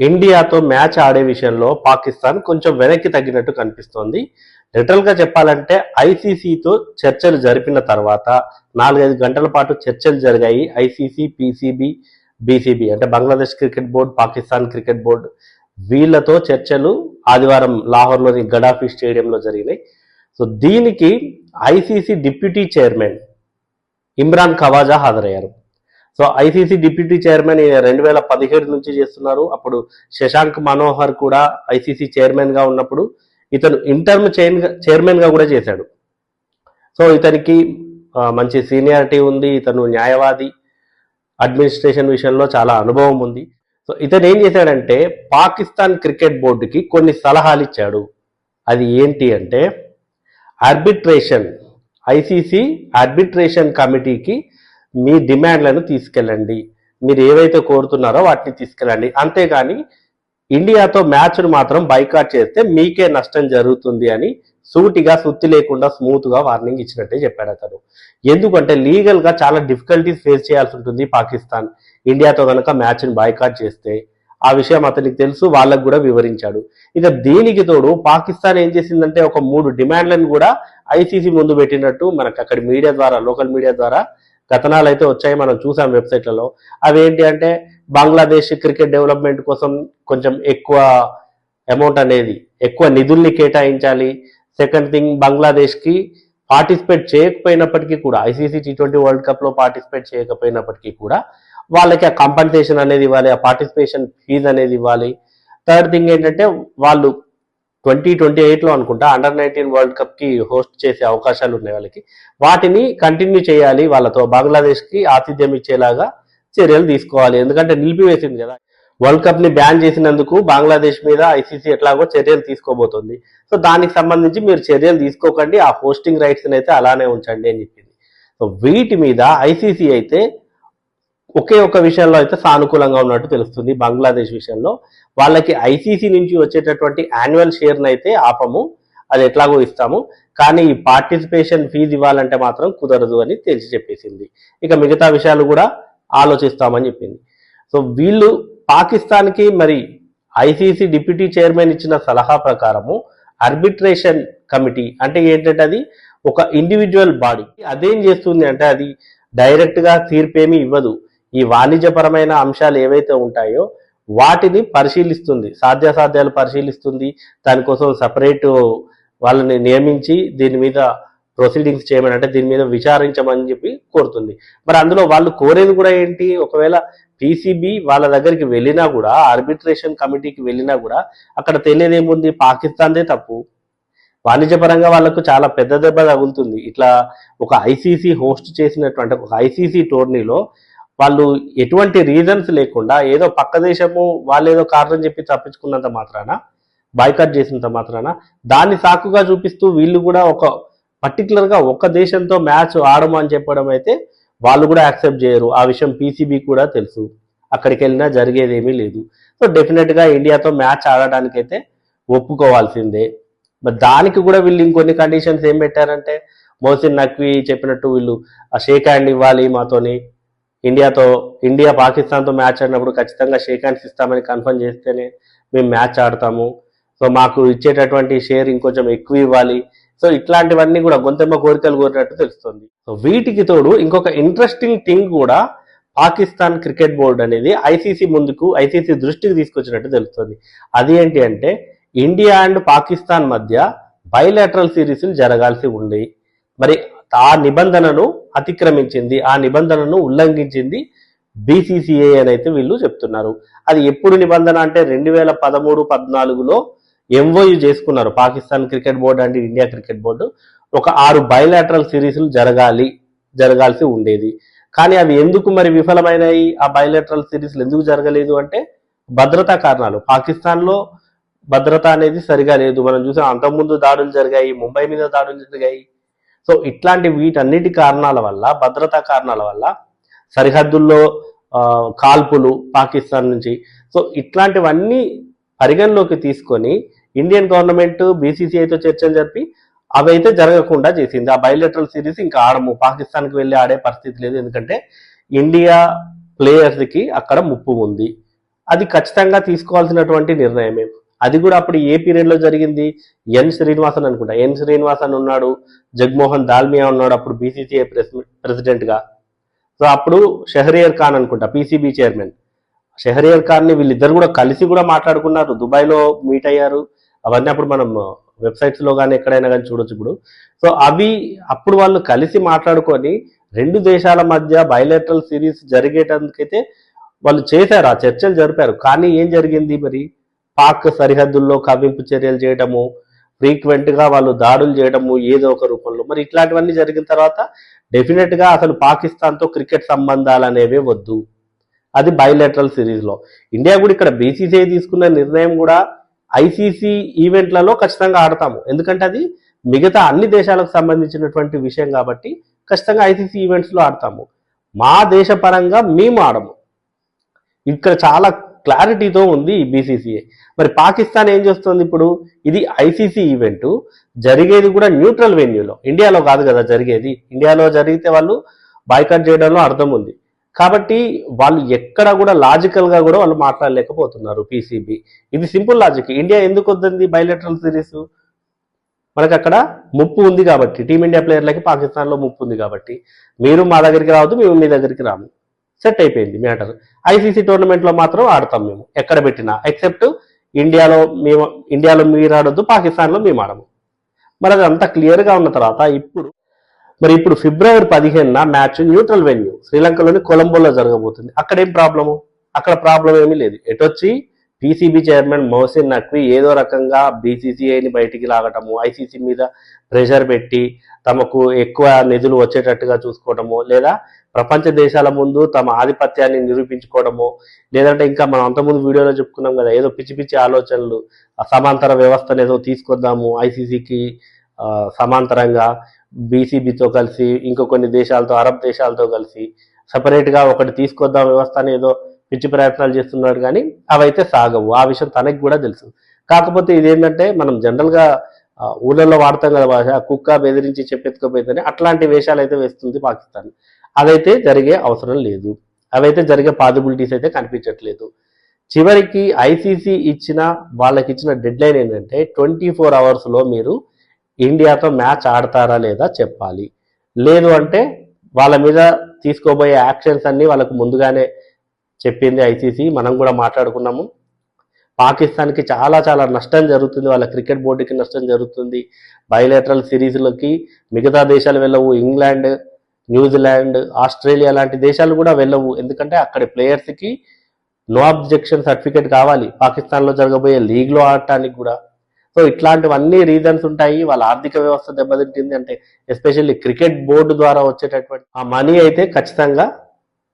ఇండియాతో match ఆడే విషయంలో పాకిస్తాన్ కొంచెం వెనక్కి తగ్గినట్టు కనిపిస్తోంది. లిటరల్గా చెప్పాలంటే ఐసీసీతో చర్చలు జరిపిన తర్వాత నాలుగైదు గంటల పాటు చర్చలు జరిగాయి. ఐసీసీ పీసీబీ బీసీబీ అంటే Bangladesh cricket board Pakistan cricket board వీళ్ళతో చర్చలు ఆదివారం లాహోర్లోని గడాఫీ స్టేడియంలో జరిగినాయి. సో దీనికి ICC deputy chairman Imran Khawaja హాజరయ్యారు. సో ఐసీసీ డిప్యూటీ చైర్మన్ రెండు వేల పదిహేడు నుంచి చేస్తున్నారు. అప్పుడు శశాంక్ మనోహర్ కూడా ఐసీసీ చైర్మన్గా ఉన్నప్పుడు ఇతను ఇంటర్మ్ చైర్ చైర్మన్గా కూడా చేశాడు. సో ఇతనికి మంచి సీనియారిటీ ఉంది. ఇతను న్యాయవాది అడ్మినిస్ట్రేషన్ విషయంలో చాలా అనుభవం ఉంది. సో ఇతను ఏం చేశాడంటే పాకిస్తాన్ క్రికెట్ బోర్డుకి కొన్ని సలహాలు ఇచ్చాడు. అది ఏంటి అంటే ఆర్బిట్రేషన్ ఐసీసీ ఆర్బిట్రేషన్ కమిటీకి మీ డిమాండ్లను తీసుకెళ్ళండి. మీరు ఏవైతే కోరుతున్నారో వాటిని తీసుకెళ్ళండి. అంతేగాని ఇండియాతో మ్యాచ్ను మాత్రం బైకాట్ చేస్తే మీకే నష్టం జరుగుతుంది అని సూటిగా సుత్తి లేకుండా స్మూత్గా వార్నింగ్ ఇచ్చినట్టే చెప్పాడు అతను. ఎందుకంటే లీగల్గా చాలా డిఫికల్టీస్ ఫేస్ చేయాల్సి ఉంటుంది పాకిస్తాన్. ఇండియాతో కనుక మ్యాచ్ని బాయ్కాట్ చేస్తే ఆ విషయం అతనికి తెలుసు వాళ్ళకు కూడా వివరించాడు. ఇక దీనికి తోడు పాకిస్తాన్ ఏం చేసిందంటే ఒక మూడు డిమాండ్లను కూడా ఐసీసీ ముందు పెట్టినట్టు మనకు అక్కడ మీడియా ద్వారా లోకల్ మీడియా ద్వారా కథనాలు అయితే వచ్చాయి మనం చూసాం వెబ్సైట్లలో. అవి ఏంటి అంటే బంగ్లాదేశ్ క్రికెట్ డెవలప్మెంట్ కోసం కొంచెం ఎక్కువ అమౌంట్ అనేది ఎక్కువ నిధుల్ని కేటాయించాలి. సెకండ్ థింగ్ బంగ్లాదేశ్కి పార్టిసిపేట్ చేయకపోయినప్పటికీ కూడా ఐసీసీ టీ ట్వంటీ వరల్డ్ కప్లో పార్టిసిపేట్ చేయకపోయినప్పటికీ కూడా వాళ్ళకి ఆ కంపన్సేషన్ అనేది ఇవ్వాలి ఆ పార్టిసిపేషన్ ఫీజు అనేది ఇవ్వాలి. థర్డ్ థింగ్ ఏంటంటే వాళ్ళు ట్వంటీ ట్వంటీ ఎయిట్లో అనుకుంటా అండర్ నైన్టీన్ వరల్డ్ కప్కి హోస్ట్ చేసే అవకాశాలు ఉన్నాయి వాళ్ళకి. వాటిని కంటిన్యూ చేయాలి వాళ్ళతో. బంగ్లాదేశ్కి ఆతిథ్యం ఇచ్చేలాగా చర్యలు తీసుకోవాలి. ఎందుకంటే నిలిపివేసింది కదా. వరల్డ్ కప్ని బ్యాన్ చేసినందుకు బంగ్లాదేశ్ మీద ఐసీసీ ఎట్లాగో చర్యలు తీసుకోబోతోంది. సో దానికి సంబంధించి మీరు చర్యలు తీసుకోకండి. ఆ హోస్టింగ్ రైట్స్ అయితే అలానే ఉంచండి అని చెప్పింది. సో వీటి మీద ఐసీసీ అయితే ఒకే ఒక విషయంలో అయితే సానుకూలంగా ఉన్నట్టు తెలుస్తుంది బంగ్లాదేశ్ విషయంలో. వాళ్ళకి ఐసీసీ నుంచి వచ్చేటటువంటి యాన్యువల్ షేర్ని అయితే ఆపము. అది ఎట్లాగో ఇస్తాము. కానీ ఈ పార్టిసిపేషన్ ఫీజు ఇవ్వాలంటే మాత్రం కుదరదు అని తెలిసి చెప్పేసింది. ఇక మిగతా విషయాలు కూడా ఆలోచిస్తామని చెప్పింది. సో వీళ్ళు పాకిస్తాన్కి మరి ఐసీసీ డిప్యూటీ చైర్మన్ ఇచ్చిన సలహా ప్రకారము ఆర్బిట్రేషన్ కమిటీ అంటే ఏంటంటే అది ఒక ఇండివిజువల్ బాడీ. అదేం చేస్తుంది అంటే అది డైరెక్ట్గా తీర్పేమీ ఇవ్వదు. ఈ వాణిజ్యపరమైన అంశాలు ఏవైతే ఉంటాయో వాటిని పరిశీలిస్తుంది సాధ్యాసాధ్యాలు పరిశీలిస్తుంది. దానికోసం సపరేట్ వాళ్ళని నియమించి దీని మీద ప్రొసీడింగ్స్ చేయమని అంటే దీని మీద విచారించమని చెప్పి కోరుతుంది. మరి అందులో వాళ్ళు కోరేది కూడా ఏంటి? ఒకవేళ పీసీబీ వాళ్ళ దగ్గరికి వెళ్ళినా కూడా ఆర్బిట్రేషన్ కమిటీకి వెళ్ళినా కూడా అక్కడ తెలియదు ఏముంది? పాకిస్తాన్దే తప్పు. వాణిజ్యపరంగా వాళ్ళకు చాలా పెద్ద దెబ్బ తగులుతుంది. ఇట్లా ఒక ఐసీసీ హోస్ట్ చేసినటువంటి ఒక ఐసీసీ టోర్నీలో వాళ్ళు ఎటువంటి రీజన్స్ లేకుండా ఏదో పక్క దేశము వాళ్ళు ఏదో కారణం చెప్పి తప్పించుకున్నంత మాత్రాన బాయ్కట్ చేసినంత మాత్రాన దాన్ని సాకుగా చూపిస్తూ వీళ్ళు కూడా ఒక పర్టికులర్గా ఒక దేశంతో మ్యాచ్ ఆడమని చెప్పడం అయితే వాళ్ళు కూడా యాక్సెప్ట్ చేయరు. ఆ విషయం పీసీబీ కూడా తెలుసు. అక్కడికి వెళ్ళినా జరిగేది ఏమీ లేదు. సో డెఫినెట్గా ఇండియాతో మ్యాచ్ ఆడడానికైతే ఒప్పుకోవాల్సిందే. మరి దానికి కూడా వీళ్ళు ఇంకొన్ని కండిషన్స్ ఏం పెట్టారంటే మోసిన్ నక్వీ చెప్పినట్టు వీళ్ళు ఆ షేక్ హ్యాండ్ ఇవ్వాలి మాతోని ఇండియాతో ఇండియా పాకిస్తాన్తో మ్యాచ్ ఆడినప్పుడు ఖచ్చితంగా షేక్ హ్యాండ్స్ ఇస్తామని కన్ఫర్మ్ చేస్తేనే మేము మ్యాచ్ ఆడతాము. సో మాకు ఇచ్చేటటువంటి షేర్ ఇంకొంచెం ఎక్కువ ఇవ్వాలి. సో ఇట్లాంటివన్నీ కూడా గొంతెమ్మ కోరికలు కోరినట్టు తెలుస్తుంది. సో వీటికి తోడు ఇంకొక ఇంట్రెస్టింగ్ థింగ్ కూడా పాకిస్తాన్ క్రికెట్ బోర్డు అనేది ఐసీసీ ముందుకు ఐసీసీ దృష్టికి తీసుకొచ్చినట్టు తెలుస్తుంది. అది ఏంటి అంటే ఇండియా అండ్ పాకిస్తాన్ మధ్య బయలాటరల్ సిరీస్లు జరగాల్సి ఉంది. మరి ఆ నిబంధనను అతిక్రమించింది ఆ నిబంధనను ఉల్లంఘించింది బీసీసీఐ అని అయితే వీళ్ళు చెప్తున్నారు. అది ఎప్పుడు నిబంధన అంటే రెండు వేల పదమూడు పద్నాలుగులో ఎంఓయు చేసుకున్నారు. Pakistan cricket board and India cricket board. ఒక ఆరు బైలాటరల్ సిరీస్లు జరగాలి జరగాల్సి ఉండేది. కానీ అవి ఎందుకు మరి విఫలమైనాయి? ఆ బైలాటరల్ సిరీస్లు ఎందుకు జరగలేదు అంటే భద్రతా కారణాలు. పాకిస్తాన్లో భద్రత అనేది సరిగా లేదు. మనం చూసాం అంతకుముందు దాడులు జరిగాయి ముంబై మీద దాడులు జరిగాయి. సో ఇట్లాంటి వీటన్నిటి కారణాల వల్ల భద్రతా కారణాల వల్ల సరిహద్దుల్లో కాల్పులు పాకిస్తాన్ నుంచి. సో ఇట్లాంటివన్నీ పరిగణలోకి తీసుకొని ఇండియన్ గవర్నమెంట్ బీసీసీఐతో చర్చలు జరిపి అవైతే జరగకుండా చేసింది. ఆ బయోలెటరల్ సిరీస్ ఇంకా ఆడము పాకిస్తాన్కి వెళ్ళి ఆడే పరిస్థితి లేదు. ఎందుకంటే ఇండియా ప్లేయర్స్కి అక్కడ ముప్పు ఉంది. అది ఖచ్చితంగా తీసుకోవాల్సినటువంటి నిర్ణయమే. అది కూడా అప్పుడు ఏ పీరియడ్లో జరిగింది? ఎన్ శ్రీనివాసన్ అనుకుంటా. ఎన్ శ్రీనివాసన్ ఉన్నాడు జగ్మోహన్ దాల్మియా ఉన్నాడు అప్పుడు బీసీసీఐ ప్రెసిడెంట్గా సో అప్పుడు షహరియర్ ఖాన్ అనుకుంటా పీసీబీ చైర్మన్ షహరియర్ ఖాన్ని వీళ్ళిద్దరు కూడా కలిసి కూడా మాట్లాడుకున్నారు. దుబాయ్లో మీట్ అయ్యారు. అవన్నీ అప్పుడు మనం వెబ్సైట్స్లో కానీ ఎక్కడైనా కానీ చూడొచ్చు ఇప్పుడు. సో అవి అప్పుడు వాళ్ళు కలిసి మాట్లాడుకొని రెండు దేశాల మధ్య బయలెటరల్ సిరీస్ జరిగేటందుకైతే వాళ్ళు చేశారు. ఆ చర్చలు జరిపారు. కానీ ఏం జరిగింది మరి? పాక్ సరిహద్దుల్లో కవ్వింపు చర్యలు చేయడము ఫ్రీక్వెంట్గా వాళ్ళు దాడులు చేయడము ఏదో ఒక రూపంలో. మరి ఇట్లాంటివన్నీ జరిగిన తర్వాత డెఫినెట్గా అసలు పాకిస్తాన్తో క్రికెట్ సంబంధాలు అనేవే వద్దు. అది బయోలెటరల్ సిరీస్లో. ఇండియా కూడా ఇక్కడ బీసీసీఐ తీసుకున్న నిర్ణయం కూడా ఐసీసీ ఈవెంట్లలో ఖచ్చితంగా ఆడతాము. ఎందుకంటే అది మిగతా అన్ని దేశాలకు సంబంధించినటువంటి విషయం కాబట్టి ఖచ్చితంగా ఐసీసీ ఈవెంట్స్లో ఆడతాము. మా దేశ పరంగా మేము ఆడము. ఇక్కడ చాలా క్లారిటీతో ఉంది బీసీసీఏ బీసీసీఐ. మరి పాకిస్తాన్ ఏం చేస్తుంది ఇప్పుడు? ఇది ఐసీసీ ఈవెంట్. జరిగేది కూడా న్యూట్రల్ వెన్యూలో. ఇండియాలో కాదు కదా జరిగేది. ఇండియాలో జరిగితే వాళ్ళు బాయ్కాట్ చేయడంలో అర్థం ఉంది. కాబట్టి వాళ్ళు ఎక్కడ కూడా లాజికల్గా కూడా వాళ్ళు మాట్లాడలేకపోతున్నారు పీసీబీ. ఇది సింపుల్ లాజిక్. ఇండియా ఎందుకు వద్దంది బయలెటరల్ సిరీస్? మనకు అక్కడ ముప్పు ఉంది కాబట్టి. టీమిండియా ప్లేయర్లకి పాకిస్తాన్లో ముప్పు ఉంది కాబట్టి. మీరు మా దగ్గరికి రావద్దు మేము మీ దగ్గరికి రాము. సెట్ అయిపోయింది మ్యాటర్. ఐసీసీ టోర్నమెంట్లో మాత్రం ఆడతాం మేము ఎక్కడ పెట్టినా ఎక్సెప్ట్ ఇండియాలో మేము ఇండియాలో మీరు ఆడొద్దు పాకిస్తాన్లో మేము ఆడము. మరి అది అంత క్లియర్గా ఉన్న తర్వాత ఇప్పుడు మరి ఇప్పుడు ఫిబ్రవరి పదిహేనున మ్యాచ్ న్యూట్రల్ వెన్యూ శ్రీలంకలోని కొలంబోలో జరగబోతుంది. అక్కడ ఏం ప్రాబ్లము? అక్కడ ప్రాబ్లం ఏమీ లేదు. ఎటొచ్చి పీసీబీ చైర్మన్ మోసిన్ నక్వీ ఏదో రకంగా బీసీసీఐని బయటికి లాగటము ఐసీసీ మీద ప్రెషర్ పెట్టి తమకు ఎక్కువ నిధులు వచ్చేటట్టుగా చూసుకోవడము లేదా ప్రపంచ దేశాల ముందు తమ ఆధిపత్యాన్ని నిరూపించుకోవడము లేదంటే ఇంకా మనం అంతకుముందు వీడియోలో చెప్పుకున్నాం కదా ఏదో పిచ్చి పిచ్చి ఆలోచనలు సమాంతర వ్యవస్థను ఏదో తీసుకొద్దాము ఐసీసీకి సమాంతరంగా బీసీబీతో కలిసి ఇంకో కొన్ని దేశాలతో అరబ్ దేశాలతో కలిసి సపరేట్గా ఒకటి తీసుకొద్దాం వ్యవస్థ అని ఏదో పిచ్చి ప్రయత్నాలు చేస్తున్నాడు కానీ అవైతే సాగవు. ఆ విషయం తనకి కూడా తెలుసు. కాకపోతే ఇదేంటంటే మనం జనరల్గా ఊళ్ళల్లో వాడతాం కదా భాష కుక్క బెదిరించి చెప్పెత్తుకోపోయిందని అట్లాంటి వేషాలు అయితే వేస్తుంది పాకిస్తాన్. అదైతే జరిగే అవసరం లేదు. అవైతే జరిగే పాసిబిలిటీస్ అయితే కనిపించట్లేదు. చివరికి ఐసీసీ ఇచ్చిన వాళ్ళకి ఇచ్చిన డెడ్ లైన్ ఏంటంటే ట్వంటీ ఫోర్ అవర్స్లో మీరు ఇండియాతో మ్యాచ్ ఆడతారా లేదా చెప్పాలి. లేదు అంటే వాళ్ళ మీద తీసుకోబోయే యాక్షన్స్ అన్ని వాళ్ళకు ముందుగానే చెప్పింది ఐసీసీ. మనం కూడా మాట్లాడుకున్నాము. పాకిస్తాన్కి చాలా చాలా నష్టం జరుగుతుంది. వాళ్ళ క్రికెట్ బోర్డుకి నష్టం జరుగుతుంది. బయలేటరల్ సిరీస్లకి మిగతా దేశాలు వెళ్ళవు. ఇంగ్లాండ్ న్యూజిలాండ్ ఆస్ట్రేలియా లాంటి దేశాలు కూడా వెళ్ళవు. ఎందుకంటే అక్కడి ప్లేయర్స్కి నో అబ్జెక్షన్ సర్టిఫికేట్ కావాలి. పాకిస్తాన్లో జరగబోయే లీగ్లో ఆడటానికి కూడా. సో ఇట్లాంటివన్నీ రీజన్స్ ఉంటాయి. వాళ్ళ ఆర్థిక వ్యవస్థ దెబ్బతింటుంది. అంటే ఎస్పెషల్లీ క్రికెట్ బోర్డు ద్వారా వచ్చేటటువంటి ఆ మనీ అయితే ఖచ్చితంగా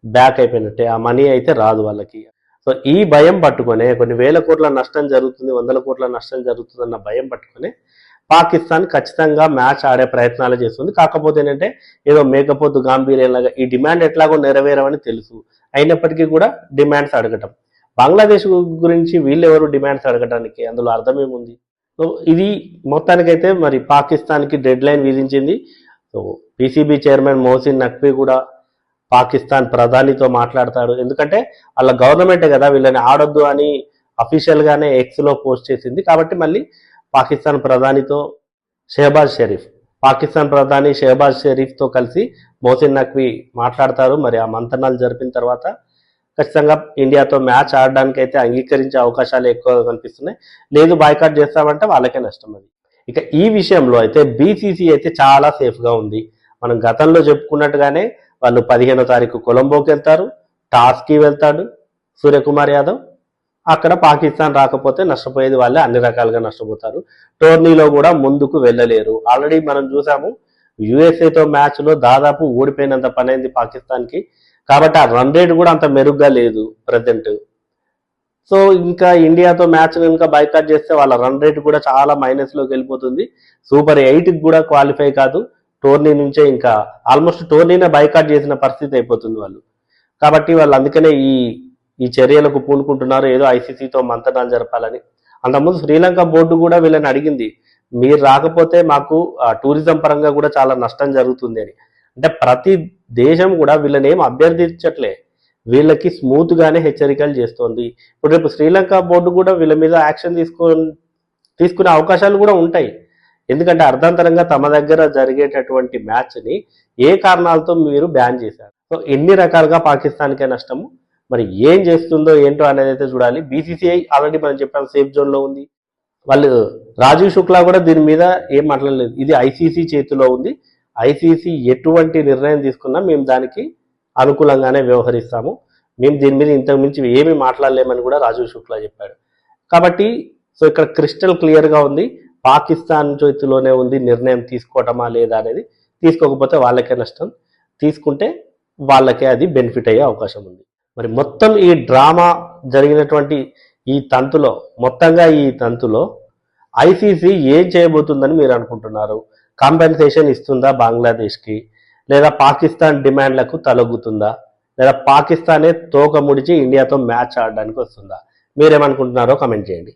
బ్యాక్ అయిపోయినట్టే. ఆ మనీ అయితే రాదు వాళ్ళకి. సో ఈ భయం పట్టుకొని కొన్ని వేల కోట్ల నష్టం జరుగుతుంది వందల కోట్ల నష్టం జరుగుతుంది అన్న భయం పట్టుకొని పాకిస్తాన్ ఖచ్చితంగా మ్యాచ్ ఆడే ప్రయత్నాలు చేస్తుంది. కాకపోతే ఏంటంటే ఏదో మేకపోతు గాంభీర్యంలాగా ఈ డిమాండ్ ఎట్లాగో నెరవేరవని తెలుసు. అయినప్పటికీ కూడా డిమాండ్స్ అడగటం. బంగ్లాదేశ్ గురించి వీళ్ళెవరు డిమాండ్స్ అడగటానికి అందులో అర్థం ఏముంది? సో ఇది మొత్తానికైతే మరి పాకిస్తాన్కి డెడ్ లైన్ విధించింది. So PCB chairman Mohsin Naqvi కూడా పాకిస్తాన్ ప్రధానితో మాట్లాడతాడు. ఎందుకంటే వాళ్ళ గవర్నమెంటే కదా వీళ్ళని ఆడొద్దు అని అఫీషియల్ గానే ఎక్స్లో పోస్ట్ చేసింది. కాబట్టి మళ్ళీ పాకిస్తాన్ ప్రధానితో షెహబాజ్ షరీఫ్ పాకిస్తాన్ ప్రధాని షెహబాజ్ షరీఫ్తో కలిసి మోసిన్ నక్వీ మాట్లాడతారు. మరి ఆ మంతనాలు జరిపిన తర్వాత ఖచ్చితంగా ఇండియాతో మ్యాచ్ ఆడడానికి అయితే అంగీకరించే అవకాశాలు ఎక్కువగా కనిపిస్తున్నాయి. లేదు బాయ్కాట్ చేస్తామంటే వాళ్ళకే నష్టం అది. ఇక ఈ విషయంలో అయితే బీసీసీ అయితే చాలా సేఫ్గా ఉంది. మనం గతంలో చెప్పుకున్నట్టుగానే వాళ్ళు పదిహేనో తారీఖు కొలంబోకి వెళ్తారు టాస్కి వెళ్తాడు సూర్యకుమార్ యాదవ్. అక్కడ పాకిస్తాన్ రాకపోతే నష్టపోయేది వాళ్ళే అన్ని రకాలుగా నష్టపోతారు. టోర్నీలో కూడా ముందుకు వెళ్ళలేరు. ఆల్రెడీ మనం చూసాము యుఎస్ఏతో మ్యాచ్లో దాదాపు ఓడిపోయినంత పని అయింది కాబట్టి ఆ రన్ రేట్ కూడా అంత మెరుగ్గా లేదు ప్రజెంట్ సో ఇంకా ఇండియాతో మ్యాచ్ కనుక బైకాట్ చేస్తే వాళ్ళ రన్ రేట్ కూడా చాలా మైనస్లోకి వెళ్ళిపోతుంది. సూపర్ ఎయిట్కి కూడా క్వాలిఫై కాదు. టోర్నీ నుంచే ఇంకా ఆల్మోస్ట్ టోర్నీనే బైకాట్ చేసిన పరిస్థితి అయిపోతుంది వాళ్ళు. కాబట్టి వాళ్ళు అందుకనే ఈ ఈ చర్యలకు పూనుకుంటున్నారు. ఏదో ఐసీసీతో మంతనాలు జరపాలని. అంతకుముందు శ్రీలంక బోర్డు కూడా వీళ్ళని అడిగింది మీరు రాకపోతే మాకు ఆ, టూరిజం పరంగా కూడా చాలా నష్టం జరుగుతుంది అని. అంటే ప్రతి దేశం కూడా వీళ్ళని ఏం అభ్యర్థించట్లే. వీళ్ళకి స్మూత్గానే హెచ్చరికలు చేస్తోంది. ఇప్పుడు రేపు శ్రీలంక బోర్డు కూడా వీళ్ళ మీద యాక్షన్ తీసుకో తీసుకునే అవకాశాలు కూడా ఉంటాయి. ఎందుకంటే అర్ధాంతరంగా తమ దగ్గర జరిగేటటువంటి మ్యాచ్ని ఏ కారణాలతో మీరు బ్యాన్ చేశారు? సో ఎన్ని రకాలుగా పాకిస్తాన్కే నష్టము? మరి ఏం చేస్తుందో ఏంటో అనేది అయితే చూడాలి. బీసీసీఐ ఆల్రెడీ మనం చెప్పాం సేఫ్ జోన్లో ఉంది. వాళ్ళు రాజీవ్ శుక్లా కూడా దీని మీద ఏం మాట్లాడలేదు. ఇది ఐసీసీ చేతిలో ఉంది. ఐసీసీ ఎటువంటి నిర్ణయం తీసుకున్నా మేము దానికి అనుకూలంగానే వ్యవహరిస్తాము. మేము దీని మీద ఇంతకు మించి ఏమి మాట్లాడలేమని కూడా రాజీవ్ శుక్లా చెప్పాడు. కాబట్టి సో ఇక్కడ క్రిస్టల్ క్లియర్గా ఉంది. పాకిస్తాన్ చేతిలోనే ఉంది నిర్ణయం తీసుకోవటమా లేదా అనేది తీసుకోకపోతే వాళ్ళకే నష్టం. తీసుకుంటే వాళ్ళకే అది బెనిఫిట్ అయ్యే అవకాశం ఉంది. మరి మొత్తం ఈ డ్రామా జరిగినటువంటి ఈ తంతులో మొత్తంగా ఈ తంతులో ఐసీసీ ఏం చేయబోతుందని మీరు అనుకుంటున్నారు? కాంపెన్సేషన్ ఇస్తుందా బంగ్లాదేశ్కి? లేదా పాకిస్తాన్ డిమాండ్లకు తలొగ్గుతుందా? లేదా పాకిస్తానే తోక ముడిచి ఇండియాతో మ్యాచ్ ఆడడానికి వస్తుందా? మీరేమనుకుంటున్నారో కమెంట్ చేయండి.